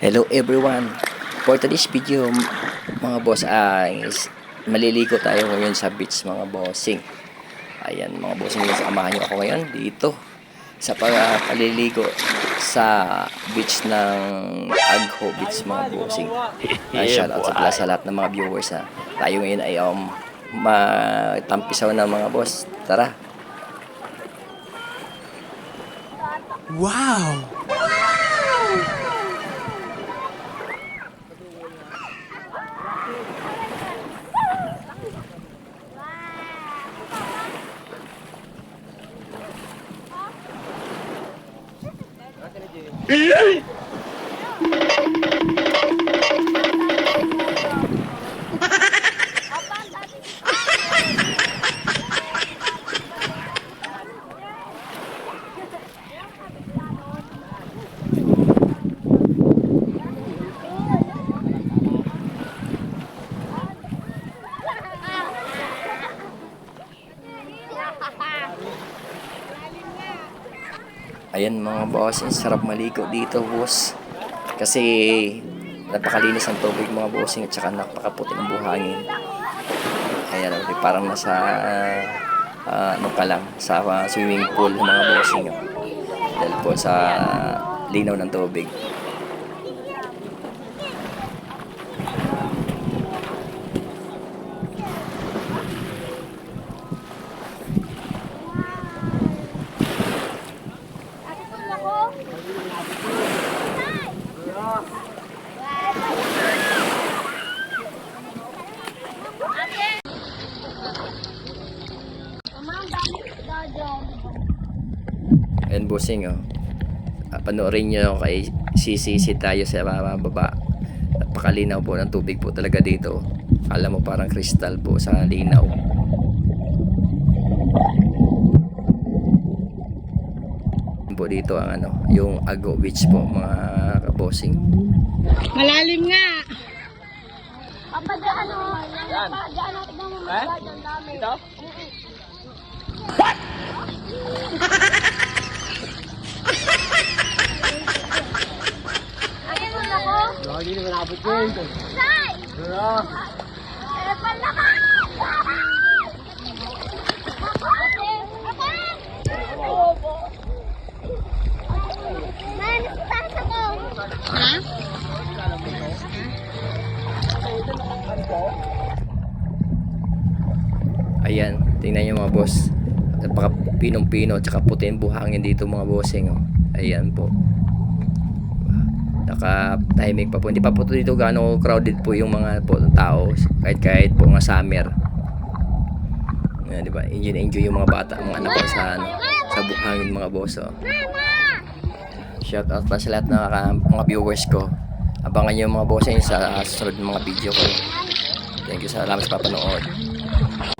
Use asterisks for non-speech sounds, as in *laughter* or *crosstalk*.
Hello everyone! For today's video, mga boss, ay is maliligo tayo ngayon sa beach mga bossing. Ayan mga bossing, samahan nyo ako ngayon dito sa para paliligo sa beach ng Agho Beach mga bossing. Uh, *laughs* shout out sa, pala sa lahat ng mga viewers ha. Tayo ngayon ay um, matampisaw na mga boss. Tara! Wow! Yeah. Ayan mga boss, ang sarap maligo dito boss. Kasi napakalinis ang tubig mga bossing at saka napakaputi ng buhangin. Ayan, okay, parang nasa ah, ano ka lang, sa ah, swimming pool mga bossing. Dahil po sa linaw ng tubig. Ayan bossing oh. Panoorin nyo kay CCC tayo sa baba. Napakalinaw po ng tubig po talaga dito. Alam mo parang kristal po sa linaw. Po dito ang ano, yung Ago Beach po mga kabossing. Malalim nga! Papadaan o. Papadaan natin ng mga namin. Ito? Ayun mo ako. Lagi naman abot yun. Sai! Eh, pala ka! Ayan, tingnan nyo mga boss. Napaka pinong-pino at saka puti ang buhangin dito mga bossing. Oh. Ayan po. Naka timing pa po. Hindi pa po dito gaano crowded po yung mga po, tao. Kahit kahit po nga summer. Ayan, di ba? Enjoy enjoy yung mga bata, mga anak ko sa, ano, sa buhangin mga boss. Oh. Shout out pa sa lahat ng mga, mga viewers ko. Abangan nyo mga bossing sa susunod mga video ko. Thank you sa salamat sa papanood.